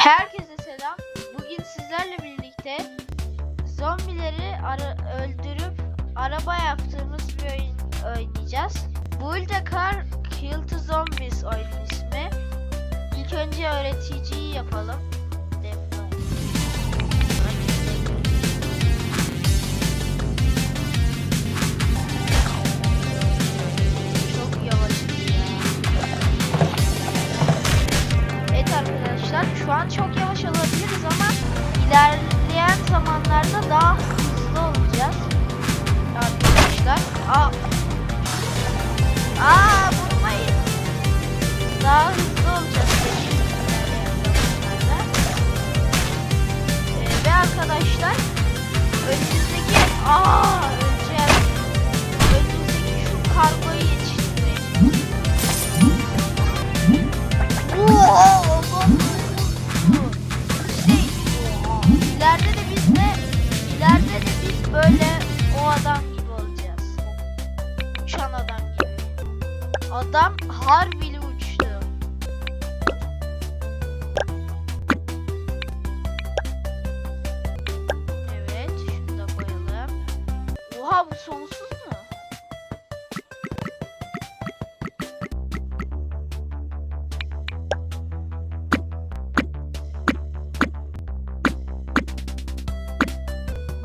Herkese selam. Bugün sizlerle birlikte zombileri ara- öldürüp araba yaptığımız bir oyun oynayacağız. Build a Car Kill the Zombies oyun ismi. İlk önce öğreticiyi yapalım. Arkadaşlar şu an çok yavaş olabiliriz ama ilerleyen zamanlarda daha hızlı olacağız. Arkadaşlar. Aa. Aa vurmayın. Daha hızlı olacağız. Ee, ve arkadaşlar önümüzdeki aa öleceğim. Önümüzdeki şu kargoyu yetiştirmeye Oo, böyle o adam gibi olacağız. Uçan adam gibi. Adam harbili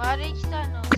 Bari iki tane olsun. Deploy.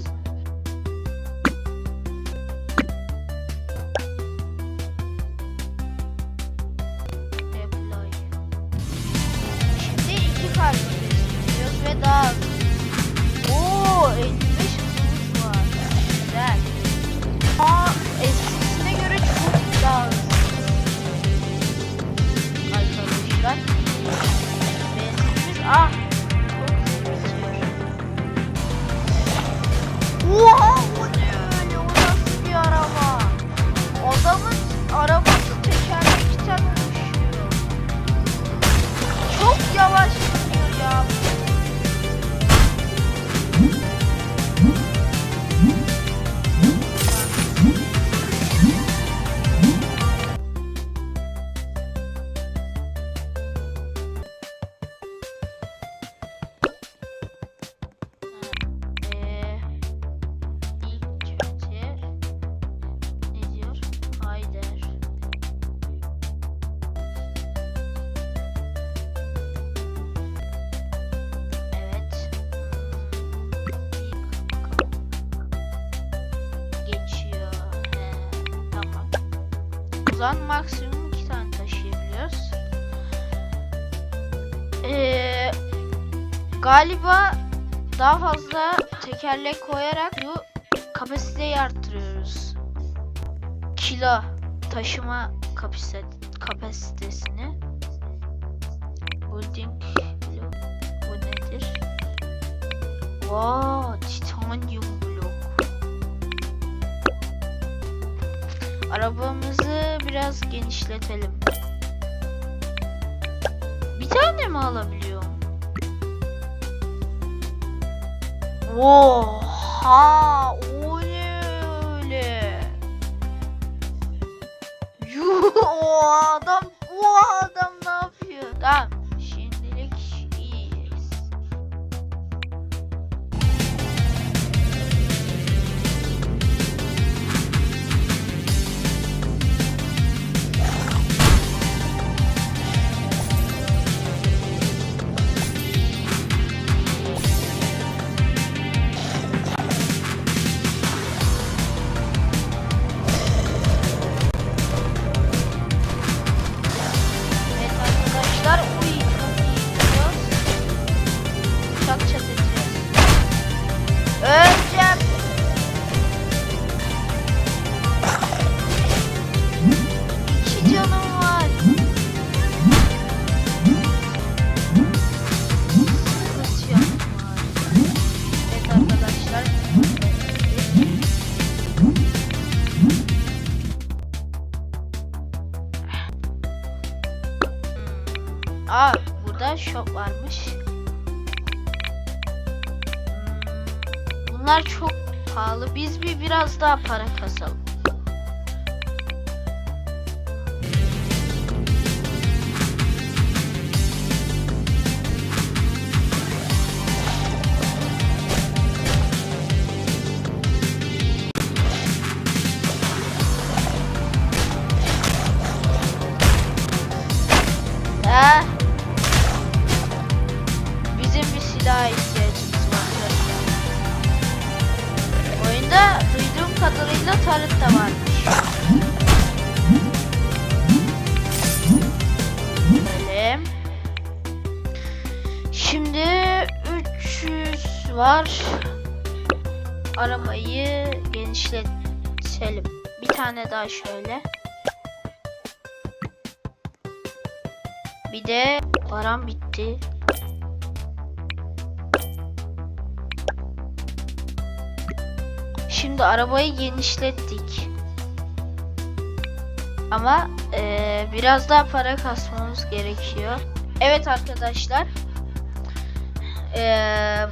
Tekerlek koyarak bu kapasiteyi arttırıyoruz. Kilo taşıma kapasite kapasitesini. Building. Bu nedir? Wow, titanyum blok. Arabamızı biraz genişletelim. Bir tane mi alabiliyorum? Oha! O ne öyle? Yuh! O adam, Aa burada shop varmış. Hmm, Bunlar çok pahalı. Biz bir biraz daha para kasalım. Var. Arabayı genişletelim. Bir tane daha şöyle. Bir de param bitti. Şimdi arabayı genişlettik. Ama eee, biraz daha para kasmamız gerekiyor. Evet arkadaşlar. Eee,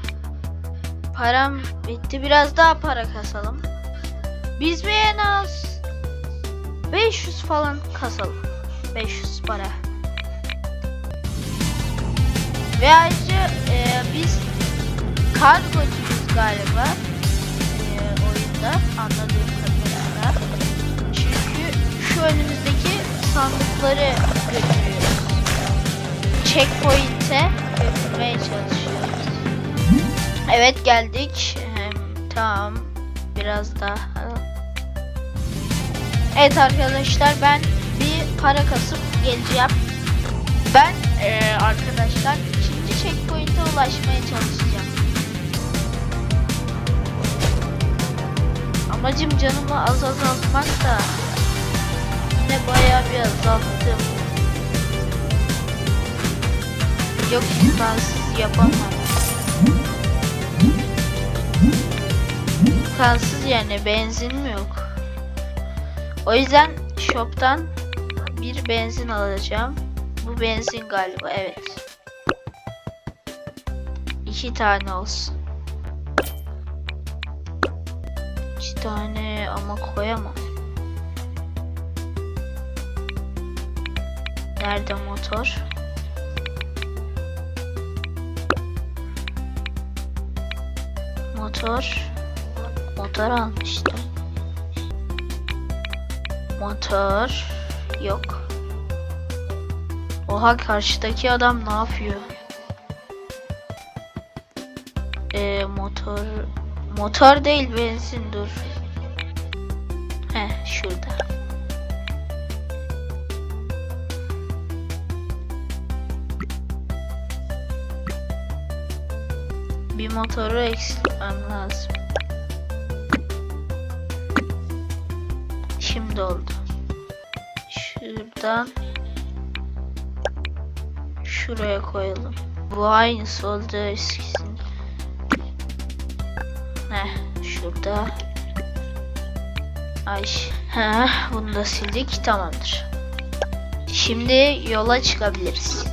param bitti. Biraz daha para kasalım. Biz bir en az 500 falan kasalım. 500 para. Ve ayrıca eee, biz kargocuyuz galiba e, oyunda anladığım kadarıyla. Çünkü şu önümüzdeki sandıkları götürüyoruz. Checkpoint'e götürmeye çalışıyoruz. Evet geldik. Hem, tamam. Biraz daha. Evet arkadaşlar ben bir para kasıp geleceğim. Ben e, arkadaşlar ikinci checkpoint'e ulaşmaya çalışacağım. Amacım canımı az azaltmak da yine bayağı bir azalttım. Yok imkansız yapamam. İmkansız yani benzinim yok. O yüzden shop'tan bir benzin alacağım. Bu benzin galiba evet. İki tane olsun. İki tane ama koyamam. Nerede motor? Motor. Motor almıştım. Motor. Yok. Oha karşıdaki adam ne yapıyor? Ee, motor motor değil benzin dur. He şurada. Bir motoru eksiltmem lazım. Şimdi oldu. Şuradan şuraya koyalım. Bu aynısı oldu eskisinin. Heh, şurada. Ay. Heh, bunu da sildik. Tamamdır. Şimdi yola çıkabiliriz.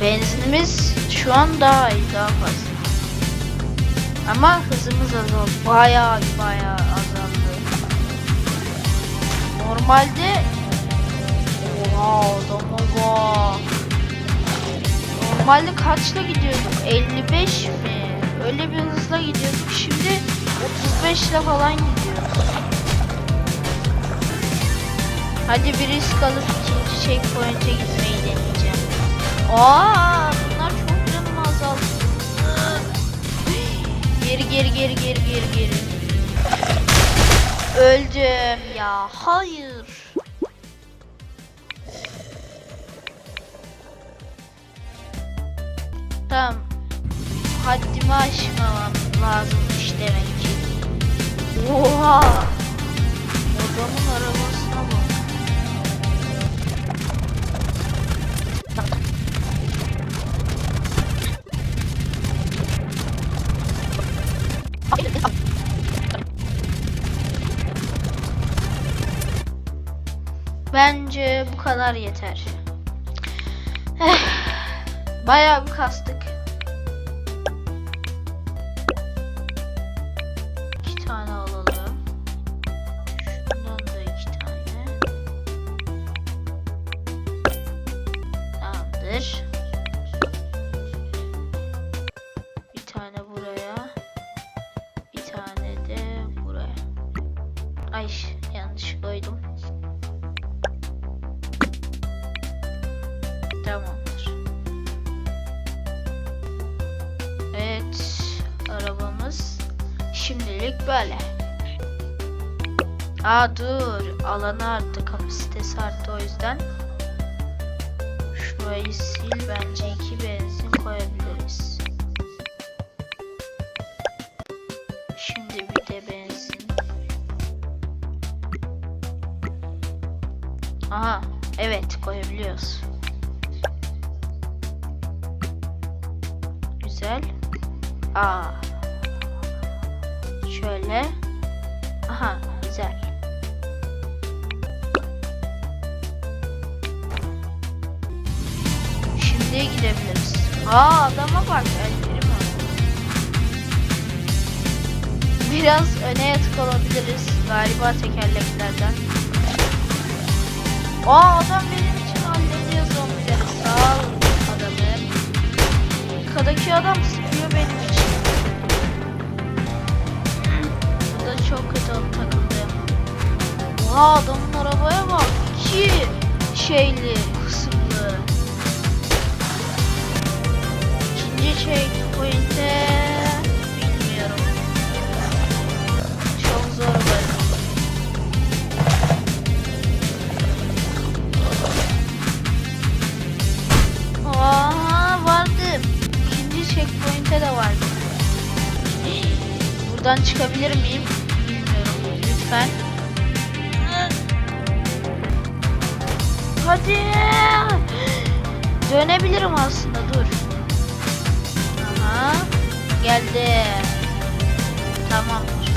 Benzinimiz şu an daha iyi, daha fazla. Ama hızımız azaldı. Bayağı bayağı. Normalde Oha adama bak. Normalde kaçla gidiyorduk? 55 mi? Öyle bir hızla gidiyorduk. Şimdi 35 ile falan gidiyoruz. Hadi bir risk alıp ikinci checkpoint'e gitmeyi deneyeceğim. Aa, bunlar çok canımı azalttı. Geri geri geri geri geri geri. Öldüm ya. Hayır. Tamam. Haddimi aşmamam lazımmış demek ki. Oha! Adamın arabasına Bence bu kadar yeter. Eh, Bayağı bir kastık. İki tane alalım. Şundan da iki tane. Tamamdır. Bir tane buraya. Bir tane de buraya. Ay yanlış koydum. Tamamdır. Evet, arabamız şimdilik böyle. Aa dur. Alanı arttı. Kapasitesi arttı o yüzden. Şurayı sil. Bence iki benzin koyabiliriz. Şimdi bir de benzin. Aha. Evet koyabiliyoruz. Şimdiye gidebiliriz. Aa adama bak ellerim var. Biraz öne yatık olabiliriz galiba tekerleklerden. Aa adam benim için hallediyor zombileri. Sağ ol adamım. Arkadaki adam sıkıyor benim için. Bu da çok kötü takıldı. Oha adamın arabaya bak. İki şeyli kısımlı. Checkpoint'e bilmiyorum. Çok zor bölüm. Aa vardım. İkinci checkpoint'e de vardım. Buradan çıkabilir miyim? Bilmiyorum. Lütfen. Hadi. Dönebilirim aslında dur. Geldi. Tamamdır.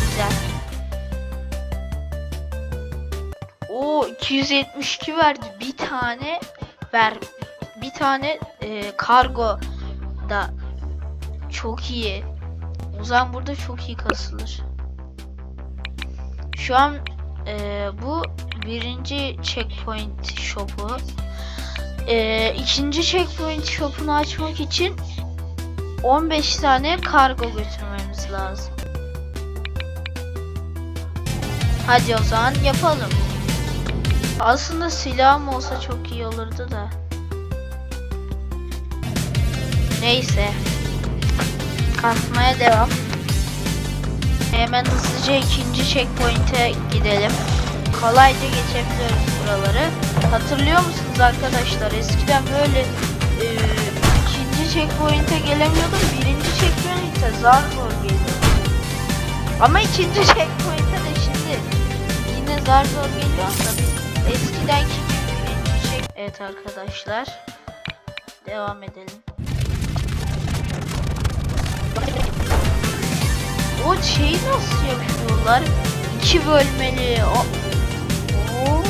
Güzel. O 272 verdi. Bir tane ver. Bir tane e, kargo da çok iyi. O zaman burada çok iyi kasılır. Şu an e, bu birinci checkpoint shop'u. E, ikinci checkpoint shop'unu açmak için 15 tane kargo götürmemiz lazım. Hadi o zaman yapalım. Aslında silahım olsa çok iyi olurdu da. Neyse. Kasmaya devam. Hemen hızlıca ikinci checkpoint'e gidelim. Kolayca geçebiliyoruz buraları. Hatırlıyor musunuz arkadaşlar? Eskiden böyle e, ikinci checkpoint'e gelemiyordum. Birinci checkpoint'e zar zor geliyordu. Ama ikinci checkpoint'e de şimdi yine zar zor geliyor da eskidenki gibi birinci check... Evet arkadaşlar. Devam edelim. O şeyi nasıl yapıyorlar? İki bölmeli. O... Oo.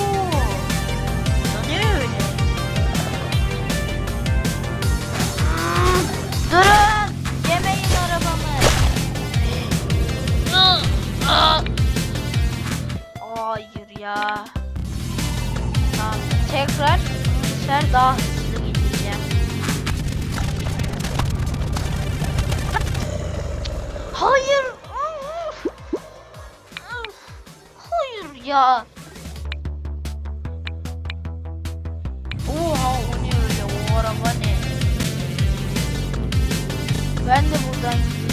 Durun! Yemeyin arabamı. Hayır ya. Tamam. Tekrar bu daha hızlı gideceğim. Hayır. Hayır ya. Ben de buradan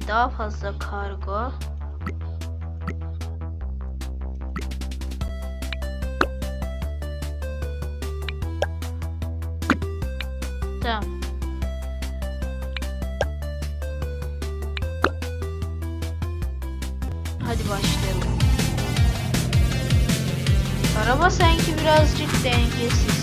Daha fazla kargo. Tamam. Hadi başlayalım. Araba sanki birazcık dengesiz.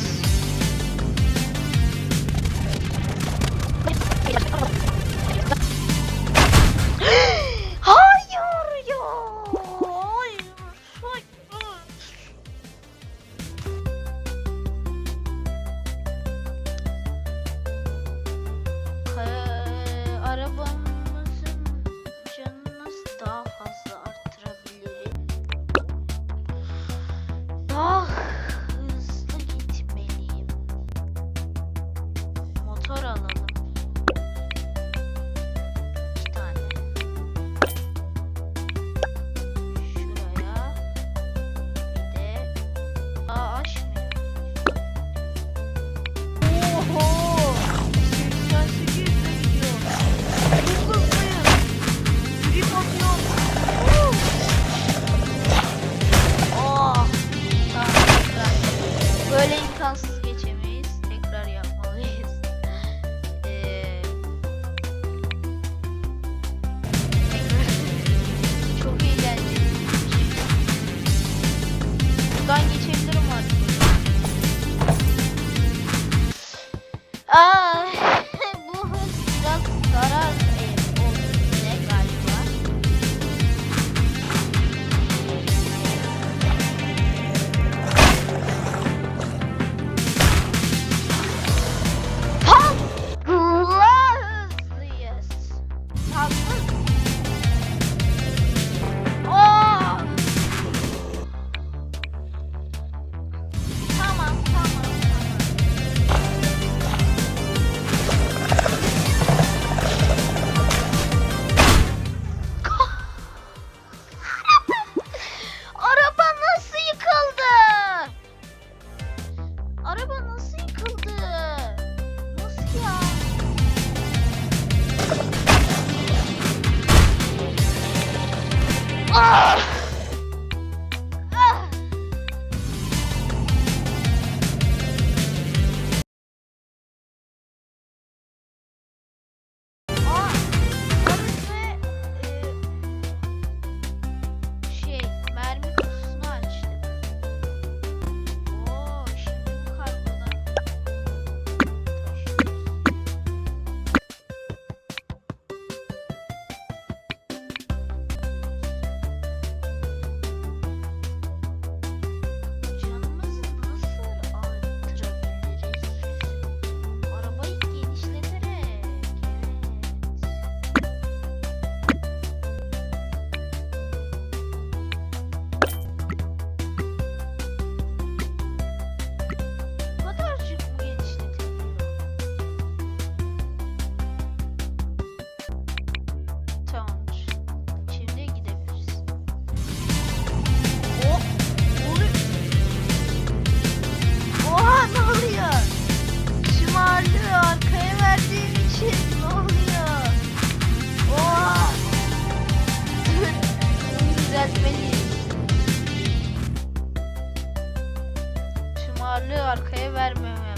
Şımarlı arkaya vermemem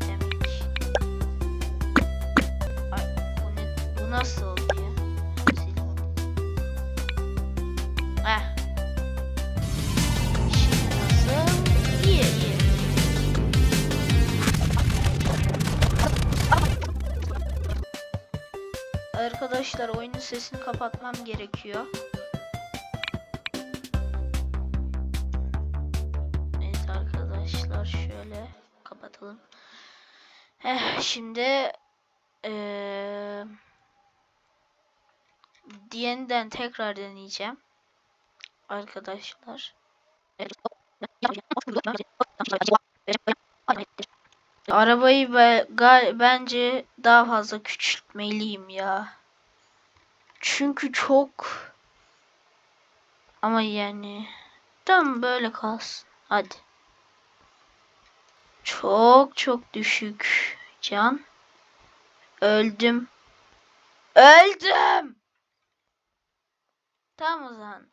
demek. Ay, bu, bu nasıl? Sileyim. Heh. Şimdi nasıl? İyi. Arkadaşlar oyunun sesini kapatmam gerekiyor. Heh, şimdi eee yeniden tekrar deneyeceğim. Arkadaşlar. Arabayı be, bence daha fazla küçültmeliyim ya. Çünkü çok ama yani tam böyle kalsın. Hadi. Çok çok düşük can. Öldüm. Öldüm. Tamam o zaman.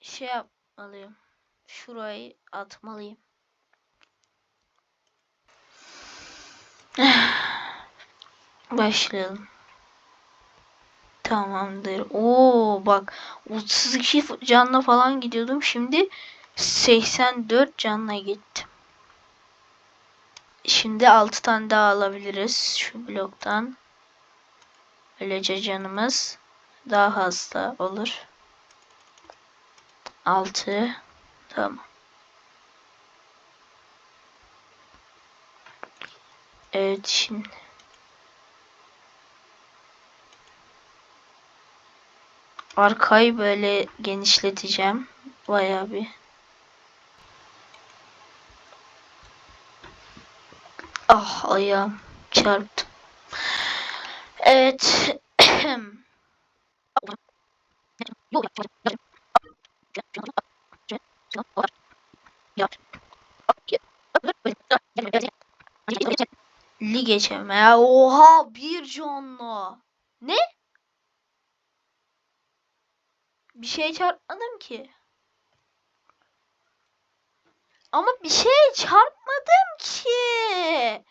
Şey yapmalıyım. Şurayı atmalıyım. Başlayalım. Tamamdır. Oo bak 32 canla falan gidiyordum. Şimdi 84 canla gittim. Şimdi 6 tane daha alabiliriz şu bloktan. Böylece canımız daha fazla olur. 6 Tamam. Evet şimdi arkayı böyle genişleteceğim. Bayağı bir. Ah ayağım çarptı. Evet. Li geçeme. Oha bir canlı. Ne? Bir şey çarpmadım ki. Ama bir şeye çarpmadım ki.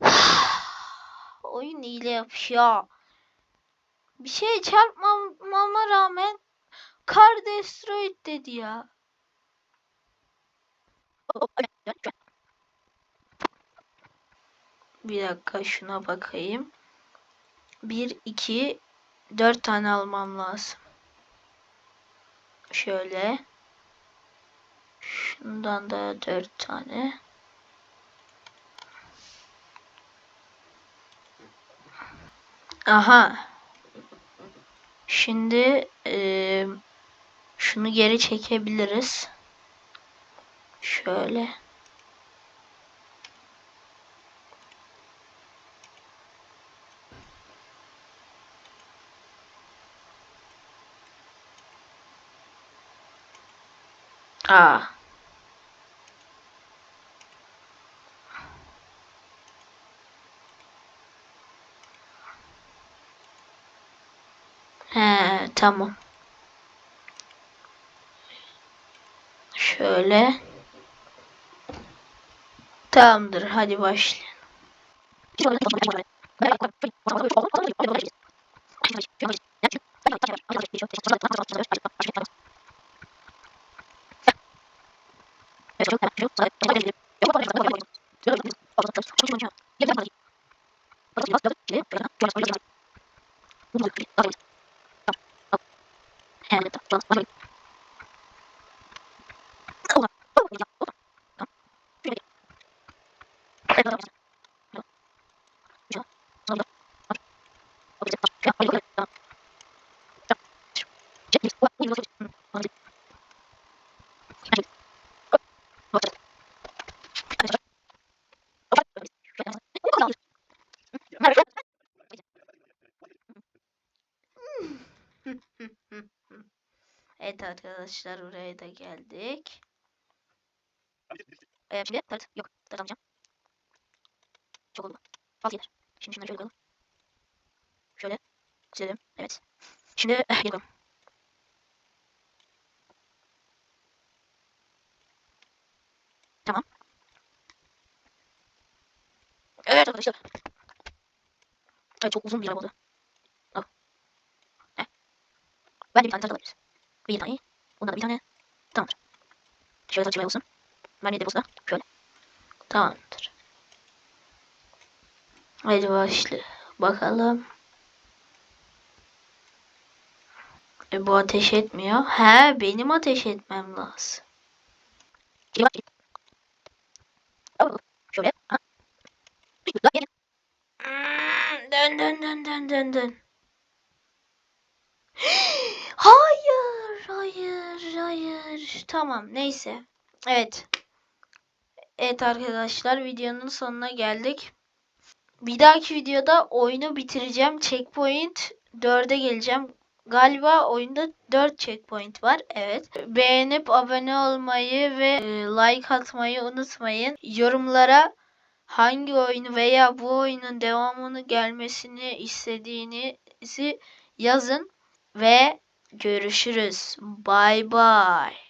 Oyun hile yapıyor. Bir şeye çarpmamama rağmen Car Destroyed dedi ya. Bir dakika şuna bakayım. 1, 2, 4 tane almam lazım. Şöyle. Şundan da 4 tane. Aha. Şimdi eee, şunu geri çekebiliriz. Şöyle. Aa. He, tamam. Şöyle. Tamamdır. Hadi başlayalım. Evet arkadaşlar buraya da geldik. Ee, şimdi tart yok almayacağım. Çok oldu. Fazla yeter. Şimdi şunları şöyle koyalım. Şöyle silelim. Evet. Şimdi eh, koyalım. Tamam. Evet arkadaşlar. Evet çok uzun bir araba oldu. Al. Heh. Bence bir tane tart alabiliriz. Bir tane. Bundan da bir tane. Tamamdır. Şöyle tartışmaya olsun. De deposu da şöyle. Tamamdır. Hadi başla. Bakalım. E, bu ateş etmiyor. He benim ateş etmem lazım. Şöyle. Hmm, Dön dön dön dön dön dön. Hayır, hayır, hayır. Tamam, neyse. Evet. Evet arkadaşlar, videonun sonuna geldik. Bir dahaki videoda oyunu bitireceğim. Checkpoint 4'e geleceğim. Galiba oyunda 4 checkpoint var. Evet. Beğenip abone olmayı ve e, like atmayı unutmayın. Yorumlara hangi oyunu veya bu oyunun devamını gelmesini istediğinizi yazın ve görüşürüz. Bye bye.